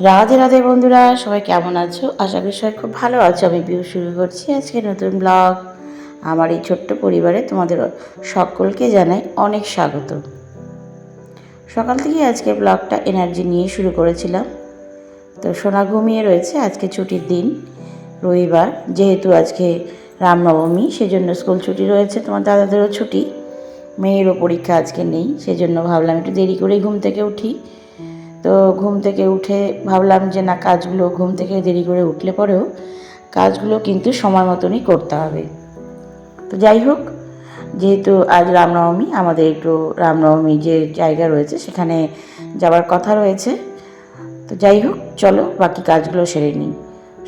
রাধে রাধে বন্ধুরা, সবাই কেমন আছো? আশা করি সবাই খুব ভালো আছো। আমি বিউ শুরু করছি আজকে নতুন ব্লগ। আমার এই ছোট্ট পরিবারে তোমাদের সকলকে জানাই অনেক স্বাগত। সকাল থেকে আজকে ব্লগটা এনার্জি নিয়ে শুরু করেছিলাম। তো সোনা ঘুমিয়ে রয়েছে, আজকে ছুটির দিন, রবিবার। যেহেতু আজকে রামনবমী, সেজন্য স্কুল ছুটি রয়েছে, তোমার দাদাদেরও ছুটি। মেয়েরও পরীক্ষা আজকে নেই, সেজন্য ভাবলাম একটু দেরি করেই ঘুম থেকে উঠি। তো ঘুম থেকে উঠে ভাবলাম যে না, কাজগুলো ঘুম থেকে দেরি করে উঠলে পরেও কাজগুলো কিন্তু সময় মতনই করতে হবে। তো যাই হোক, যেহেতু আজ রামনবমী, আমাদের একটু রামনবমী যে জায়গা রয়েছে সেখানে যাওয়ার কথা রয়েছে। তো যাই হোক, চলো বাকি কাজগুলো সেরে নিই।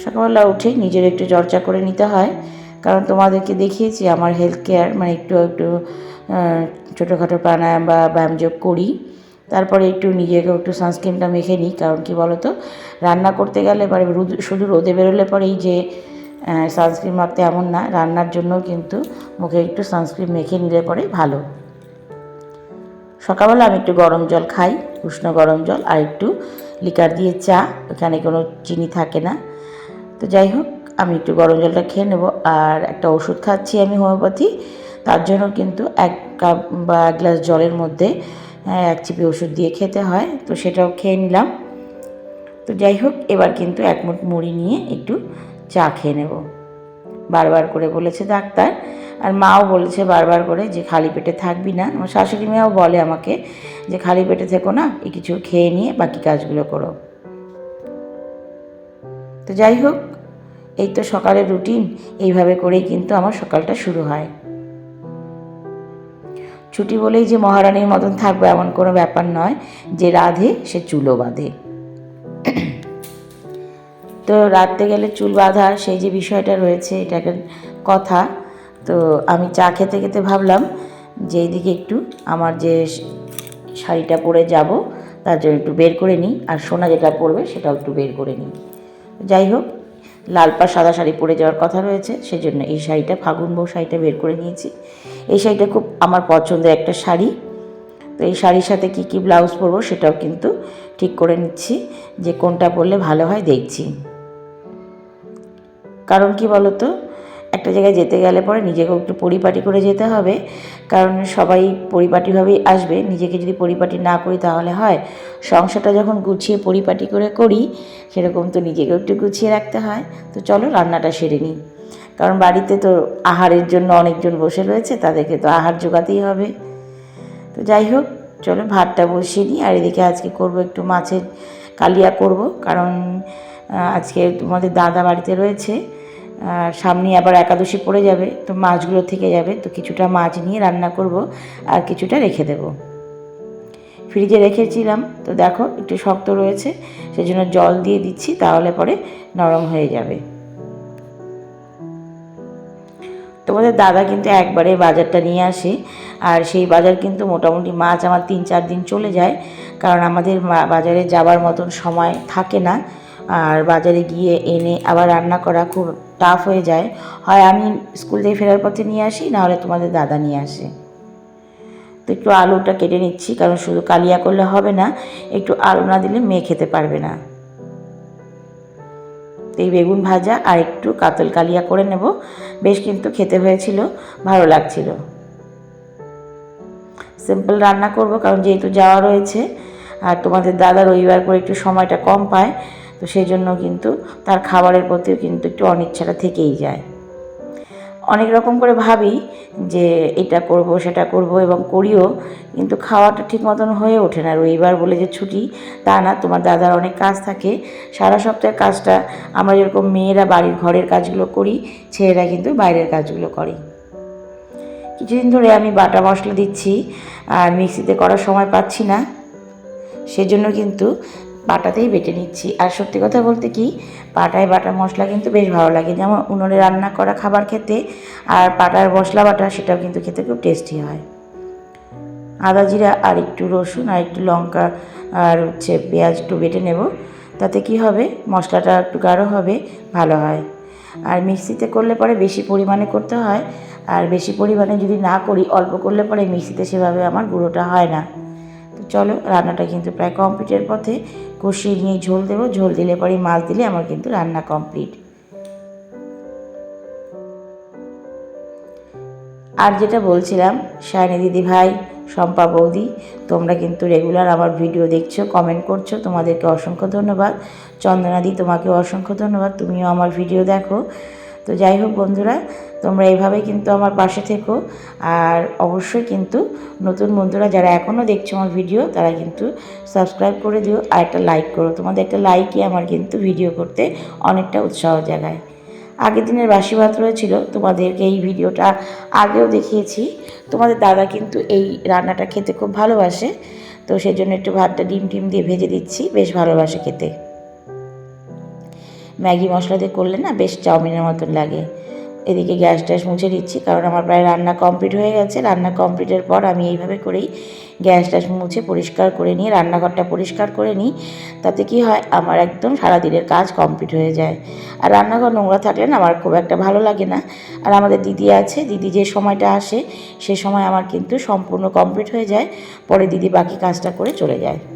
সকালবেলা উঠে নিজের একটু চর্চা করে নিতে হয়, কারণ তোমাদেরকে দেখিয়েছি আমার হেলথ কেয়ার মানে একটু একটু ছোটোখাটো প্রাণায়াম বা ব্যায়াম যোগ করি। তারপরে একটু নিজেকে একটু সানস্ক্রিনটা মেখে নিই, কারণ কি বলো তো রান্না করতে গেলে পরে রোদ- শুধু রোদে বেরোলে পরেই যে সানস্ক্রিন মাখতে এমন না, রান্নার জন্য কিন্তু মুখে একটু সানস্ক্রিন মেখে নিলে পরে ভালো। সকালবেলা আমি একটু গরম জল খাই, উষ্ণ গরম জল, আর একটু লিকার দিয়ে চা, ওখানে কোনো চিনি থাকে না। তো যাই হোক, আমি একটু গরম জলটা খেয়ে নেব, আর একটা ওষুধ খাচ্ছি আমি হোমিওপ্যাথি, তার জন্য কিন্তু এক কাপ বা এক গ্লাস জলের মধ্যে এক চিপি ওষুধ দিয়ে খেতে হয়, তো সেটাও খেয়ে নিলাম। তো যাই হোক, এবার কিন্তু এক মুঠ মুড়ি নিয়ে একটু চা খেয়ে নেব। বারবার করে বলেছে ডাক্তার, আর মাও বলেছে বারবার করে যে খালি পেটে থাকবি না। আমার শাশুড়ি মেয়েও বলে আমাকে যে খালি পেটে থেকো না এই কিছু খেয়ে নিয়ে বাকি কাজগুলো করো। তো যাই হোক, এই তো সকালের রুটিন, এইভাবে করেই কিন্তু আমার সকালটা শুরু হয়। ছুটি বলেই যে মহারানীর মতন থাকবে এমন কোনো ব্যাপার নয় যে রাধে সে চুলও বাঁধে। তো রাত্রে গেলে চুল বাঁধা সেই যে বিষয়টা রয়েছে, এটা একটা কথা। তো আমি চা খেতে খেতে ভাবলাম যে এইদিকে একটু আমার যে শাড়িটা পরে যাব, তার জন্য একটু বের করে নিই, আর সোনা যেটা পরবে সেটাও একটু বের করে নিই। যাই হোক লাল পা সাদা শাড়ি পরে যাওয়ার কথা রয়েছে, সেজন্য এই শাড়িটা, ফাগুন বউ শাড়িটা বের করে নিয়েছি। এই শাড়িটা খুব আমার পছন্দের একটা শাড়ি। তো এই শাড়ির সাথে কি কি ব্লাউজ পরবো সেটাও কিন্তু ঠিক করে নিচ্ছি, যে কোনটা পরলে ভালো হয় দেখছি। কারণ কি বলতো, একটা জায়গায় যেতে গেলে পরে নিজেকে একটু পরিপাটি করে যেতে হবে। কারণ সবাই পরিপাটিভাবেই আসবে, নিজেকে যদি পরিপাটি না করি তাহলে হয়, সংসারটা যখন গুছিয়ে পরিপাটি করে করি, সেরকম তো নিজেকেও একটু গুছিয়ে রাখতে হয়। তো চলো রান্নাটা সেরে নিই। কারণ বাড়িতে তো আহারের জন্য অনেকজন বসে রয়েছে, তাদেরকে তো আহার জোগাতেই হবে। তো যাই হোক, চলো ভাতটা বসিয়ে নিই, আর এদিকে আজকে করব একটু মাছের কালিয়া করব, কারণ আজকে তোমাদের দাদা বাড়িতে রয়েছে, আর সামনে আবার একাদশী পড়ে যাবে, তো মাছগুলো থেকে যাবে, তো কিছুটা মাছ নিয়ে রান্না করব, আর কিছুটা রেখে দেব। ফ্রিজে রেখেছিলাম, তো দেখো একটু শক্ত রয়েছে, সেজন্য জল দিয়ে দিচ্ছি, তাহলে পরে নরম হয়ে যাবে। তোমাদের দাদা কিন্তু একবারে বাজারটা নিয়ে আসে। আর সেই বাজার কিন্তু মোটামুটি মাছ আমার তিন চার দিন চলে যায়। কারণ আমাদের বাজারে যাবার মতন সময় থাকে না। আর বাজারে গিয়ে এনে আবার রান্না করা খুব টাফ হয়ে যায়। হয় আমি স্কুল থেকে ফেরার পথে নিয়ে আসি নাহলে তোমাদের দাদা নিয়ে আসে। তো একটু আলুটা কেটে নিচ্ছি, কারণ শুধু কালিয়া করলে হবে না, একটু আলু না দিলে মেয়ে খেতে পারবে না। এই বেগুন ভাজা আর একটু কাতল কালিয়া করে নেব। বেশ কিন্তু খেতে হয়েছিল, ভালো লাগছিল। সিম্পল রান্না করব কারণ যেহেতু যাওয়া রয়েছে আর তোমাদের দাদা রবিবার করে একটু সময়টা কম পায়, তো সেই জন্য কিন্তু তার খাবারের প্রতিও কিন্তু একটু অনিচ্ছাটা থেকেই যায়। অনেক রকম করে ভাবি যে এটা করব, সেটা করব এবং করিও, কিন্তু খাওয়াটা ঠিক মতন হয়ে ওঠে না। রবিবার বলে যে ছুটি, তা না, তোমার দাদার অনেক কাজ থাকে। সারা সপ্তাহের কাজটা আমরা যেরকম মেয়েরা বাড়ির ঘরের কাজগুলো করি, ছেলেরা কিন্তু বাইরের কাজগুলো করে। কিছুদিন ধরে আমি বাটা মশলা দিচ্ছি, আর মিক্সিতে করার সময় পাচ্ছি না। সেজন্য কিন্তু বাটাতেই বেটে নিচ্ছি। আর সত্যি কথা বলতে কি, পাটায় বাটা মশলা কিন্তু বেশ ভালো লাগে। যেমন উনুনে রান্না করা খাবার খেতে আর পাটার মশলা বাটা, সেটাও কিন্তু খেতে খুব টেস্টি হয়। আদা জিরা আর একটু রসুন আর একটু লঙ্কা আর হচ্ছে পেঁয়াজ একটু বেটে নেব। তাতে কি হবে, মশলাটা একটু গাঢ় হবে, ভালো হয়। আর মিক্সিতে করলে পরে বেশি পরিমাণে করতে হয়। আর বেশি পরিমাণে যদি না করি, অল্প করলে পরে মিক্সিতে সেভাবে আমার গুঁড়োটা হয় না। তো চলো, রান্নাটা কিন্তু প্রায় কমপ্লিটের পথে কষিয়ে নিয়ে ঝোল দেবো, ঝোল দিলে পরে মাছ দিলে আমার কিন্তু রান্না কমপ্লিট। আর যেটা বলছিলাম, সায়নী দিদি ভাই, শম্পা বৌদি, তোমরা কিন্তু রেগুলার আমার ভিডিও দেখছ কমেন্ট করছ, তোমাদেরকে অসংখ্য ধন্যবাদ। চন্দনাদি তোমাকে অসংখ্য ধন্যবাদ, তুমিও আমার ভিডিও দেখো। তো যাই হোক বন্ধুরা, তোমরা এইভাবে কিন্তু আমার পাশে থেকো। আর অবশ্যই কিন্তু নতুন বন্ধুরা যারা এখনও দেখছ আমার ভিডিও, তারা কিন্তু সাবস্ক্রাইব করে দিও আর একটা লাইক করো। তোমাদের একটা লাইকই আমার কিন্তু ভিডিও করতে অনেকটা উৎসাহ জাগায়। আগের দিনের বাসি ভাত রয়েছিল, তোমাদেরকে এই ভিডিওটা আগেও দেখিয়েছি। তোমাদের দাদা কিন্তু এই রান্নাটা খেতে খুব ভালোবাসে, তো সেই জন্য একটু ভাতটা ডিম টিম দিয়ে ভেজে দিচ্ছি, বেশ ভালোবাসে খেতে। ম্যাগি মশলা দিয়ে করলে না বেশ চাউমিনের মতন লাগে। এদিকে গ্যাস ট্যাস মুছে দিচ্ছি কারণ আমার প্রায় রান্না কমপ্লিট হয়ে গেছে। রান্না কমপ্লিটের পর আমি এইভাবে করেই গ্যাস ট্যাস মুছে পরিষ্কার করে নিয়ে রান্নাঘরটা পরিষ্কার করে নিই। তাতে কি হয়, আমার একদম সারাদিনের কাজ কমপ্লিট হয়ে যায়। আর রান্নাঘর নোংরা থাকলে না আমার খুব একটা ভালো লাগে না। আর আমাদের দিদি আছে, দিদি যে সময়টা আসে, সে সময় আমার কিন্তু সম্পূর্ণ কমপ্লিট হয়ে যায়। পরে দিদি বাকি কাজটা করে চলে যায়।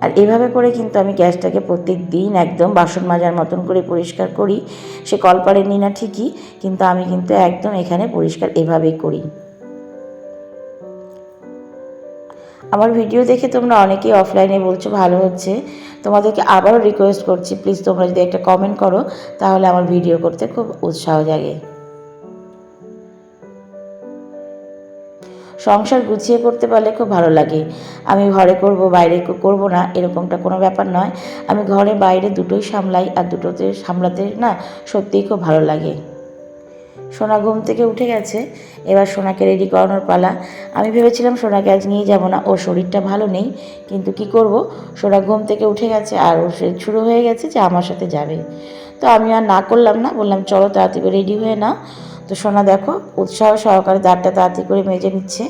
আর এভাবে করে কিন্তু আমি গ্যাসটাকে প্রত্যেক দিন একদম বাসন মাজার মতন করে পরিষ্কার করি। সে কলপারে নি না ঠিকই, কিন্তু আমি কিন্তু একদম এখানে পরিষ্কার এভাবেই করি। আমার ভিডিও দেখে তোমরা অনেকেই অফলাইনে বলছো, ভালো হচ্ছে। তোমাদেরকে আবারও রিকোয়েস্ট করছি প্লিজ তোমরা যদি একটা কমেন্ট করো, তাহলে আমার ভিডিও করতে খুব উৎসাহ জাগে। সংসার গুছিয়ে করতে পারলে খুব ভালো লাগে। আমি ঘরে করব, বাইরে করব না, এরকমটা কোনো ব্যাপার নয়। আমি ঘরে বাইরে দুটোই সামলাই, আর দুটোতে সামলাতে না সত্যিই খুব ভালো লাগে। সোনা ঘুম থেকে উঠে গেছে, এবার সোনাকে রেডি করানোর পালা। আমি ভেবেছিলাম সোনাকে আজ নিয়ে যাব না, ওর শরীরটা ভালো নেই, কিন্তু কি করব? সোনা ঘুম থেকে উঠে গেছে, আর ও শুরু হয়ে গেছে যে আমার সাথে যাবে। তো আমি আর না করলাম না, বললাম, চলো তাড়াতাড়ি রেডি হয়ে নাও। তো সোনা, দেখো, উৎসাহ সহকারে দাঁড়টা তাড়াতাড়ি করে মেজে নিচ্ছে।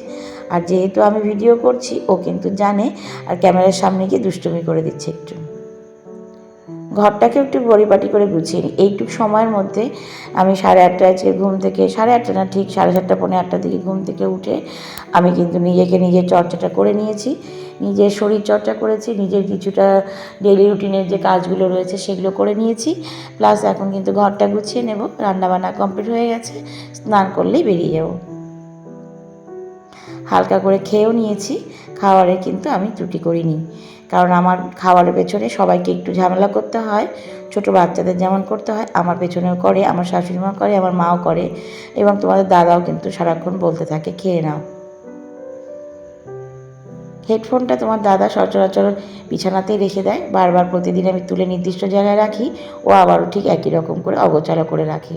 আর যেহেতু আমি ভিডিও করছি, ও কিন্তু জানে, আর ক্যামেরার সামনে গিয়ে দুষ্টুমি করে দিচ্ছে একটু। ঘরটাকে একটু পরিপাটি করে গুছিয়ে নিই। এইটুকু সময়ের মধ্যে আমি সাড়ে আটটা আজকে ঘুম থেকে, সাড়ে আটটা না, ঠিক সাড়ে সাতটা, পৌনে আটটার দিকে ঘুম থেকে উঠে আমি কিন্তু নিজেকে নিজের চর্চাটা করে নিয়েছি। নিজের শরীর চর্চা করেছি, নিজের কিছুটা ডেলি রুটিনের যে কাজগুলো রয়েছে সেগুলো করে নিয়েছি। প্লাস এখন কিন্তু ঘরটা গুছিয়ে নেব, রান্নাবান্না কমপ্লিট হয়ে গেছে, স্নান করলেই বেরিয়ে যাব। হালকা করে খেয়েও নিয়েছি, খাওয়ারে কিন্তু আমি ত্রুটি করিনি। কারণ আমার খাওয়ারের পেছনে সবাইকে একটু ঝামেলা করতে হয়। ছোট বাচ্চাদের যেমন করতে হয়, আমার পেছনেও করে, আমার শাশুড়ি মা করে, আমার মাও করে এবং তোমাদের দাদাও কিন্তু সারাক্ষণ বলতে থাকে, খেয়ে নাও। হেডফোনটা তোমার দাদা সচরাচর বিছানাতেই রেখে দেয়। বারবার প্রতিদিন আমি তুলে নির্দিষ্ট জায়গায় রাখি, ও আবারও ঠিক একই রকম করে অগোচালো করে রাখি।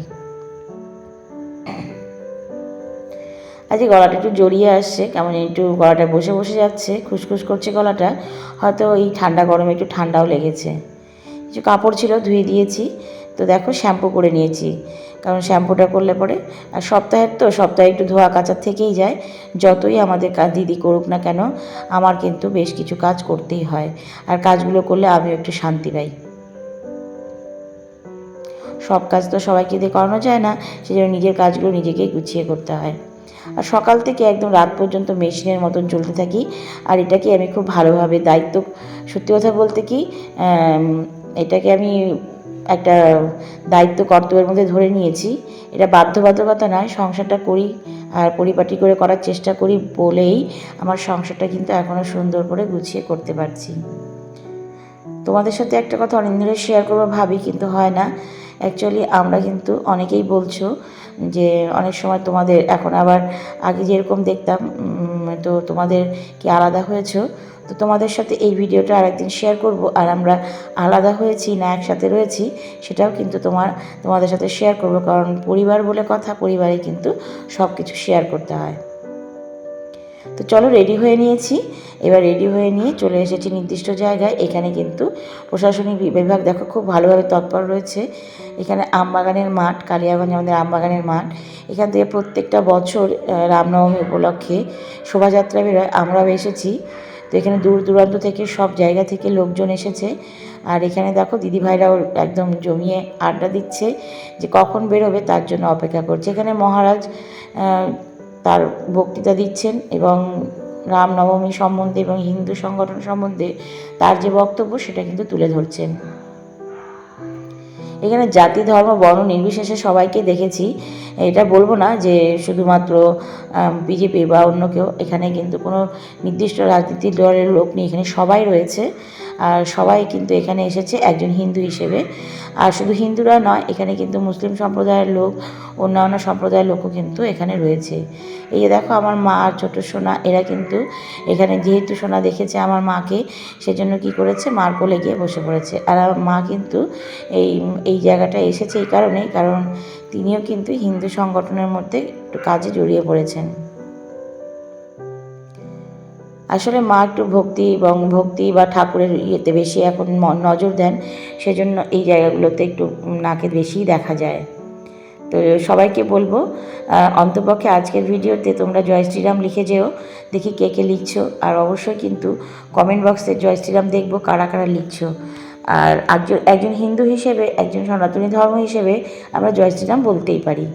আজকে গলাটা একটু জড়িয়ে আসছে। কেমন একটু গলাটা বসে বসে যাচ্ছে, খুসখুস করছে গলাটা। হয়তো এই ঠান্ডা গরমে একটু ঠান্ডাও লেগেছে। কিছু কাপড় ছিল, ধুয়ে দিয়েছি। তো দেখো, শ্যাম্পু করে নিয়েছি। কারণ শ্যাম্পুটা করলে পরে, আর সপ্তাহের তো, সপ্তাহে একটু ধোয়া কাচার থেকেই যায়। যতই আমাদের কাজ দিদি করুক না কেন, আমার কিন্তু বেশ কিছু কাজ করতেই হয়। আর কাজগুলো করলে আমিও একটু শান্তি পাই। সব কাজ তো সবাইকে দিয়ে করানো যায় না সেই জন্য নিজের কাজগুলো নিজেকেই গুছিয়ে করতে হয়। আর সকাল থেকে একদম রাত পর্যন্ত মেশিনের মতন চলতে থাকি। আর এটাকে আমি খুব ভালোভাবে দায়িত্ব, সত্যি কথা বলতে কি এটাকে আমি একটা দায়িত্ব কর্তব্যের মধ্যে ধরে নিয়েছি। এটা বাধ্যবাধকতা নয়, সংসারটা করি আর পরিপাটি করে করার চেষ্টা করি বলেই আমার সংসারটা কিন্তু এখনও সুন্দর করে গুছিয়ে করতে পারছি। তোমাদের সাথে একটা কথা অনেক ধরে শেয়ার করব, ভাবি কিন্তু হয় না। অ্যাকচুয়ালি আমরা কিন্তু অনেকেই বলছো যে অনেক সময় তোমাদের, এখন আবার আগে যেরকম দেখতাম তো তোমাদের কি আলাদা হয়েছো? তো তোমাদের সাথে এই ভিডিওটা আরেকদিন শেয়ার করব, আর আমরা আলাদা হয়েছি না একসাথে রয়েছি, সেটাও কিন্তু তোমার, তোমাদের সাথে শেয়ার করব, কারণ পরিবার বলে কথা, পরিবারে কিন্তু সব কিছু শেয়ার করতে হয়। তো চলো রেডি হয়ে নিয়েছি। এবার রেডি হয়ে নিয়ে চলে এসেছি নির্দিষ্ট জায়গায়। এখানে কিন্তু প্রশাসনিক বিভাগ দেখো খুব ভালোভাবে তৎপর রয়েছে। এখানে আমবাগানের মাঠ, কালিয়াগঞ্জ আমাদের আমবাগানের মাঠ। এখান থেকে প্রত্যেকটা বছর রামনবমী উপলক্ষে শোভাযাত্রা বেরোয়। আমরাও এসেছি। তো এখানে দূর দূরান্ত থেকে সব জায়গা থেকে লোকজন এসেছে। আর এখানে দেখো দিদিভাইরাও একদম জমিয়ে আড্ডা দিচ্ছে যে কখন বেরোবে তার জন্য অপেক্ষা করছে। এখানে মহারাজ তার বক্তৃতা দিচ্ছেন এবং রামনবমী সম্বন্ধে এবং হিন্দু সংগঠন সম্বন্ধে তার যে বক্তব্য সেটা কিন্তু তুলে ধরছেন। এখানে জাতি, ধর্ম, বর্ণ নির্বিশেষে সবাইকে দেখেছি। এটা বলব না যে শুধুমাত্র বিজেপি বা অন্য কেউ এখানে কিন্তু কোনো নির্দিষ্ট রাজনীতির দলের লোক নেই, এখানে সবাই রয়েছে। আর সবাই কিন্তু এখানে এসেছে একজন হিন্দু হিসেবে। আর শুধু হিন্দুরা নয়, এখানে কিন্তু মুসলিম সম্প্রদায়ের লোক, অন্যান্য সম্প্রদায়ের লোকও কিন্তু এখানে রয়েছে। এই যে দেখো আমার মা আর ছোটো সোনা, এরা কিন্তু এখানে যেহেতু সোনা দেখেছে আমার মাকে, সেজন্য কি করেছে? মার কোলে গিয়ে বসে পড়েছে। আর মা কিন্তু এই এই জায়গাটা এসেছে এই কারণেই, কারণ তিনিও কিন্তু হিন্দু সংগঠনের মধ্যে একটু কাজে জড়িয়ে পড়েছেন। আসলে মা একটু ভক্তি এবং ভক্তি বা ঠাকুরের ইয়েতে বেশি এখন নজর দেন, সেজন্য এই জায়গাগুলোতে একটু নাকে বেশিই দেখা যায়। তো সবাইকে বলব অন্তপক্ষে আজকের ভিডিওতে তোমরা জয় শ্রীরাম লিখে যেও, দেখি কে কে লিখছো, আর অবশ্যই কিন্তু কমেন্ট বক্সে জয় শ্রীরাম দেখব কারা কারা লিখছো। আর একজন একজন হিন্দু হিসেবে, একজন সনাতনী ধর্ম হিসেবে আমরা জয় শ্রীরাম বলতেই পারি।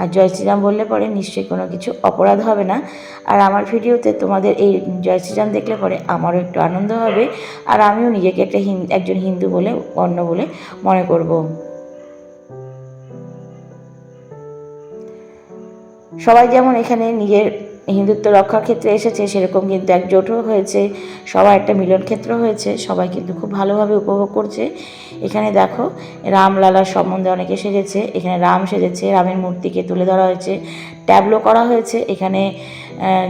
আর জয় শ্রীরাম বললে পরে নিশ্চয়ই কোনো কিছু অপরাধ হবে না। আর আমার ভিডিওতে তোমাদের এই জয় শ্রীরাম দেখলে পরে আমারও একটু আনন্দ হবে। আর আমিও নিজেকে একটা একজন হিন্দু বলে, অন্য বলে মনে করব। সবাই যেমন এখানে নিজের হিন্দুত্ব রক্ষার ক্ষেত্রে এসেছে, সেরকম কিন্তু একজোটও হয়েছে, সবাই একটা মিলন ক্ষেত্র হয়েছে, সবাই কিন্তু খুব ভালোভাবে উপভোগ করছে। এখানে দেখো, রামলালার সম্বন্ধে অনেকে সেজেছে, এখানে রাম সেজেছে, রামের মূর্তিকে তুলে ধরা হয়েছে ট্যাবলো করা হয়েছে। এখানে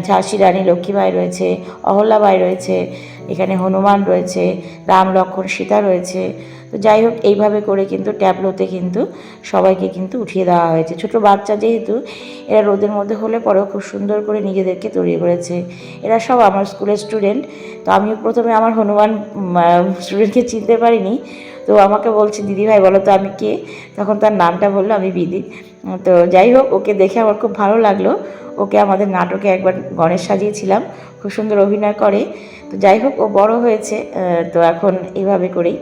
ঝাঁসি রানী লক্ষ্মীবাই রয়েছে অহল্যাবাই রয়েছে, এখানে হনুমান রয়েছে, রাম লক্ষ্মণ সীতা রয়েছে। তো যাই হোক, এইভাবে করে কিন্তু ট্যাবলোতে কিন্তু সবাইকে কিন্তু উঠিয়ে দেওয়া হয়েছে। ছোট বাচ্চা যেহেতু, এরা রোদের মধ্যে হলে পরেও খুব সুন্দর করে নিজেদেরকে তৈরি করেছে। এরা সব আমার স্কুলের স্টুডেন্ট, তো আমিও প্রথমে আমার হনুমান স্টুডেন্টকে চিনতে পারিনি। তো আমাকে বলছে, দিদি ভাই, বলো তো আমি কে? তখন তার নামটা বলল, আমি বিদি। তো যাই হোক, ওকে দেখে আমার খুব ভালো লাগল। ওকে আমাদের নাটকে একবার গণেশ সাজিয়েছিলাম, খুব সুন্দর অভিনয় করে। তো যাই হোক, ও বড় হয়েছে তো এখন এইভাবে করেই।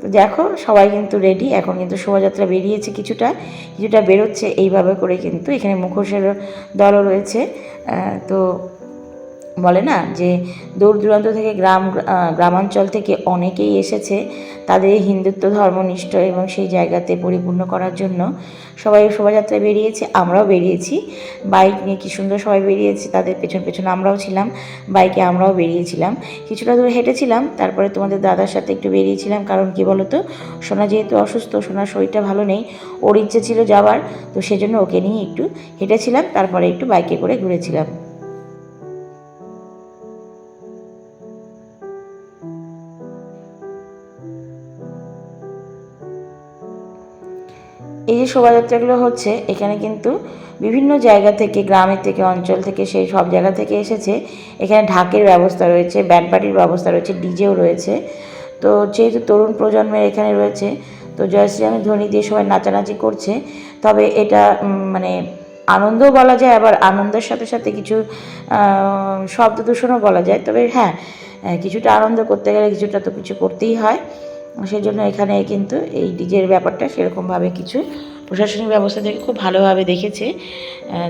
তো দেখো, সবাই কিন্তু রেডি এখন কিন্তু শোভাযাত্রা বেরিয়েছে কিছুটা কিছুটা বেরোচ্ছে, এইভাবে করে কিন্তু এখানে মুখোশের দলও রয়েছে। তো বলে না যে দূর দূরান্ত থেকে গ্রাম গ্রামাঞ্চল থেকে অনেকেই এসেছে তাদের হিন্দুত্ব, ধর্মনিষ্ঠ এবং সেই জায়গাতে পরিপূর্ণ করার জন্য। সবাই শোভাযাত্রায় বেরিয়েছে, আমরাও বেরিয়েছি। বাইক নিয়ে কী সুন্দর সবাই বেরিয়েছি, তাদের পেছন পেছন আমরাও ছিলাম, বাইকে আমরাও বেরিয়েছিলাম। কিছুটা দূর হেঁটেছিলাম, তারপরে তোমাদের দাদার সাথে একটু বেরিয়েছিলাম, কারণ কি বলতো, সোনা যেহেতু অসুস্থ, সোনার শরীরটা ভালো নেই, ওর ইচ্ছে ছিল যাওয়ার, তো সেজন্য ওকে নিয়ে একটু হেঁটেছিলাম, তারপরে একটু বাইকে করে ঘুরেছিলাম। এই যে শোভাযাত্রাগুলো হচ্ছে, এখানে কিন্তু বিভিন্ন জায়গা থেকে, গ্রামের থেকে, অঞ্চল থেকে, সেই সব জায়গা থেকে এসেছে। এখানে ঢাকের ব্যবস্থা রয়েছে ব্যান্ড পার্টির ব্যবস্থা রয়েছে, ডিজেও রয়েছে। তো যেহেতু তরুণ প্রজন্মের এখানে রয়েছে, তো জয়শ্রীরামের ধ্বনি দিয়ে সবাই নাচানাচি করছে। তবে এটা মানে আনন্দও বলা যায়, আবার আনন্দের সাথে সাথে কিছু শব্দ দূষণও বলা যায়। তবে হ্যাঁ কিছুটা আনন্দ করতে গেলে কিছুটা তো কিছু করতেই হয়। সেই জন্য এখানে কিন্তু এই ডিজের ব্যাপারটা সেরকমভাবে কিছু প্রশাসনিক ব্যবস্থা থেকে খুব ভালোভাবে দেখেছে।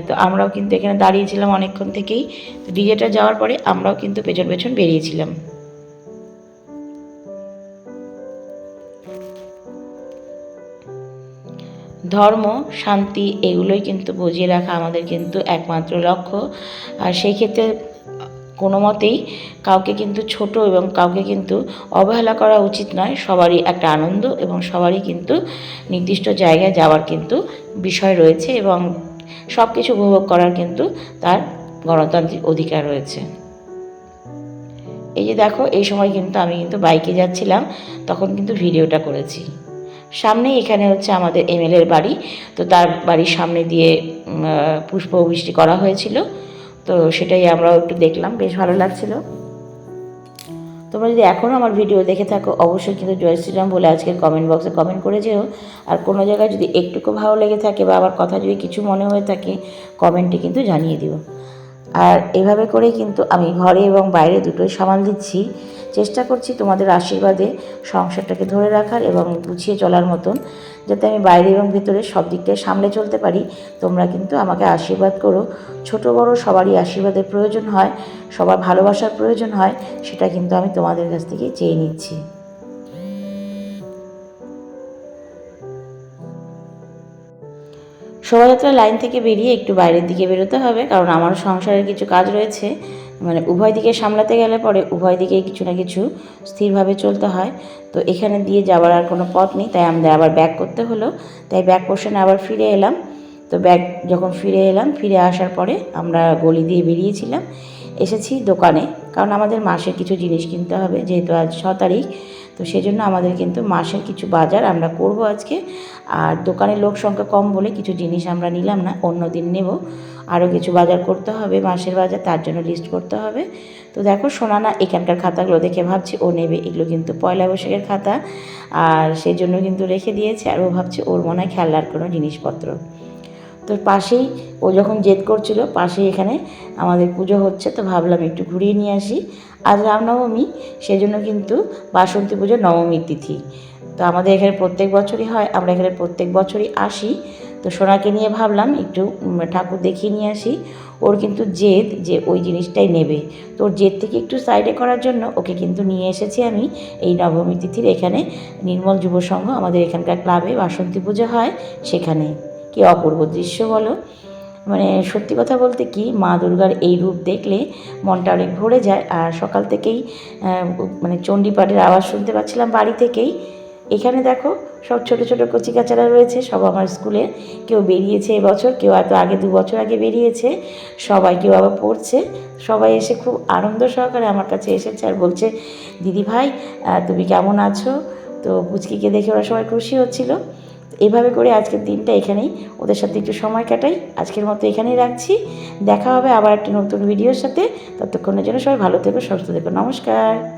তো আমরাও কিন্তু এখানে দাঁড়িয়েছিলাম অনেকক্ষণ থেকেই। তো ডিজেটা যাওয়ার পরে আমরাও কিন্তু পেছন পেছন বেরিয়েছিলাম। ধর্ম, শান্তি, এগুলোই কিন্তু বজিয়ে রাখা আমাদের কিন্তু একমাত্র লক্ষ্য। আর সেই ক্ষেত্রে কোনো মতেই কাউকে কিন্তু ছোট এবং কাউকে কিন্তু অবহেলা করা উচিত নয়। সবারই একটা আনন্দ এবং সবারই কিন্তু নির্দিষ্ট জায়গায় যাওয়ার কিন্তু বিষয় রয়েছে এবং সব কিছু উপভোগ করার কিন্তু তার গণতান্ত্রিক অধিকার রয়েছে। এই যে দেখো, এই সময় কিন্তু আমি কিন্তু বাইকে যাচ্ছিলাম, তখন কিন্তু ভিডিওটা করেছি। সামনেই এখানে হচ্ছে আমাদের এমএলএর বাড়ি। তো তার বাড়ির সামনে দিয়ে পুষ্প পুষ্পবৃষ্টি করা হয়েছিল। তো সেটাই আমরাও একটু দেখলাম, বেশ ভালো লাগছিল। তোমরা যদি এখনও আমার ভিডিও দেখে থাকো, অবশ্যই কিন্তু জয় শ্রীরাম বলে আজকে কমেন্ট বক্সে কমেন্ট করে যেও। আর কোনো জায়গায় যদি একটুকু ভালো লেগে থাকে বা আমার কথা যদি কিছু মনে হয়ে থাকে কমেন্টে কিন্তু জানিয়ে দিও। আর এভাবে করেই কিন্তু আমি ঘরে এবং বাইরে দুটোই সামাল দিচ্ছি। চেষ্টা করছি তোমাদের আশীর্বাদে সংসারটাকে ধরে রাখার এবং গুছিয়ে চলার মতন, যাতে আমি বাইরে এবং ভিতরে সব দিকটাই সামলে চলতে পারি। তোমরা কিন্তু আমাকে আশীর্বাদ করো। ছোট বড় সবারই আশীর্বাদের প্রয়োজন হয়, সবার ভালোবাসার প্রয়োজন হয়, সেটা কিন্তু আমি তোমাদের কাছ থেকে চেয়ে নিচ্ছি। শোভাযাত্রা লাইন থেকে বেরিয়ে একটু বাইরের দিকে বেরোতে হবে, কারণ আমার সংসারের কিছু কাজ রয়েছে। মানে উভয় দিকে সামলাতে গেলে পরে উভয় দিকেই কিছু না কিছু স্থিরভাবে চলতে হয়। তো এখানে দিয়ে যাওয়ার আর কোনো পথ নেই, তাই আমাদের আবার ব্যাক করতে হলো। তাই ব্যাক পোর্শনে আবার ফিরে এলাম। তো ব্যাগ যখন ফিরে এলাম, ফিরে আসার পরে আমরা গলি দিয়ে বেরিয়েছিলাম। এসেছি দোকানে, কারণ আমাদের মাসের কিছু জিনিস কিনতে হবে, যেহেতু আজ ছ তারিখ। তো সেজন্য আমাদের কিন্তু মাসের কিছু বাজার আমরা করব আজকে। আর দোকানের লোক সংখ্যা কম বলে কিছু জিনিস আমরা নিলাম না, অন্য দিন নেব। আরও কিছু বাজার করতে হবে, মাসের বাজার, তার জন্য লিস্ট করতে হবে। তো দেখো সোনানা এখানকার খাতাগুলো দেখে ভাবছি, ও নেবে, এগুলো কিন্তু পয়লা বৈশাখের খাতা। আর সেই জন্য কিন্তু রেখে দিয়েছে, আর ও ভাবছে ওর মনে হয় খেলার কোনো জিনিসপত্র। তো পাশেই ও যখন জেদ করছিল, পাশেই এখানে আমাদের পুজো হচ্ছে, তো ভাবলাম একটু ঘুরিয়ে নিয়ে আসি। আজ রামনবমী, সেজন্য কিন্তু বাসন্তী পুজো নবমীর তিথি। তো আমাদের এখানে প্রত্যেক বছরই হয়, আমরা এখানে প্রত্যেক বছরই আসি। তো সোনাকে নিয়ে ভাবলাম একটু ঠাকুর দেখিয়ে নিয়ে আসি। ওর কিন্তু জেদ যে ওই জিনিসটাই নেবে। তো ওর জেদ থেকে একটু সাইডে করার জন্য ওকে কিন্তু নিয়ে এসেছি আমি এই নবমী তিথির এখানে। নির্মল যুব সংঘ আমাদের এখানকার ক্লাবে বাসন্তী পুজো হয় সেখানে। কি অপূর্ব দৃশ্য বলো। মানে সত্যি কথা বলতে কি, মা দুর্গার এই রূপ দেখলে মনটা অনেক ভরে যায়। আর সকাল থেকেই মানে চণ্ডীপাঠের আওয়াজ শুনতে পাচ্ছিলাম বাড়ি থেকেই। এখানে দেখো সব ছোট ছোট কচিকাচারা রয়েছে, সব আমার স্কুলে। কেউ বেরিয়েছে এবছর, কেউ হয়তো আগে দু বছর আগে বেরিয়েছে, সবাই কেউ আবার পড়ছে। সবাই এসে খুব আনন্দ সহকারে আমার কাছে এসেছে আর বলছে, দিদি ভাই তুমি কেমন আছো? তো পুচকিকে দেখে ওরা সবাই খুশি হচ্ছিল। এইভাবে করে আজকের দিনটা এখানেই। ওদের সাথে একটু সময় কাটাই। আজকের মতো এখানেই রাখছি। দেখা হবে আবার একটা নতুন ভিডিওর সাথে। ততক্ষণের জন্য সবাই ভালো থেকো, সুস্থ থেকো। নমস্কার।